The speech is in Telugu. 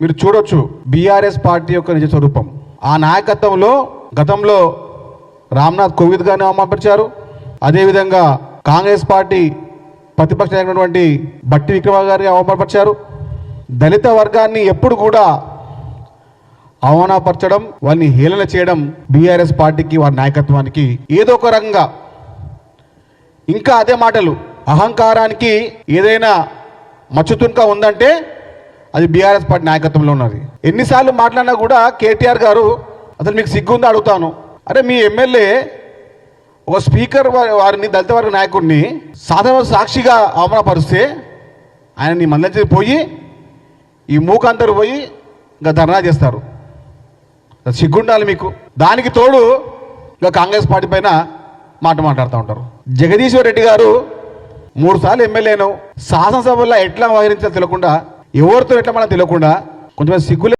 మీరు చూడొచ్చు బీఆర్ఎస్ పార్టీ యొక్క నిజ స్వరూపం. ఆ నాయకత్వంలో గతంలో రామ్నాథ్ కోవింద్ గారిని అవమానపరిచారు. అదేవిధంగా కాంగ్రెస్ పార్టీ ప్రతిపక్ష నాయకుడైనటువంటి బట్టి విక్రమ గారిని అవమానపరిచారు. దళిత వర్గాన్ని ఎప్పుడు కూడా అవమానపరచడం వాళ్ళని హేళన చేయడం బీఆర్ఎస్ పార్టీకి వారి నాయకత్వానికి ఏదో ఒక రకంగా ఇంకా అదే మాటలు. అహంకారానికి ఏదైనా మచ్చుతున్క ఉందంటే అది బీఆర్ఎస్ పార్టీ నాయకత్వంలో ఉన్నది. ఎన్నిసార్లు మాట్లాడినా కూడా కేటీఆర్ గారు అసలు మీకు సిగ్గుందో? అడుగుతాను. అరే మీ ఎమ్మెల్యే ఒక స్పీకర్ వారిని దళిత వర్గ నాయకుడిని సాధారణ సాక్షిగా అవమానపరిస్తే ఆయన నీ మందరి పోయి ఈ మూకందరు పోయి ఇంకా ధర్నా చేస్తారు. సిగ్గుండాలి మీకు. దానికి తోడు ఇంకా కాంగ్రెస్ పార్టీ పైన మాట మాట్లాడుతూ ఉంటారు. జగదీశ్వర్ రెడ్డి గారు మూడు సార్లు ఎమ్మెల్యేను. శాసనసభలో ఎట్లా వ్యవహరించాలో తెలియకుండా ఎవరితో ఎట్లా మనం తెలియకుండా కొంచెం సిగ్గులే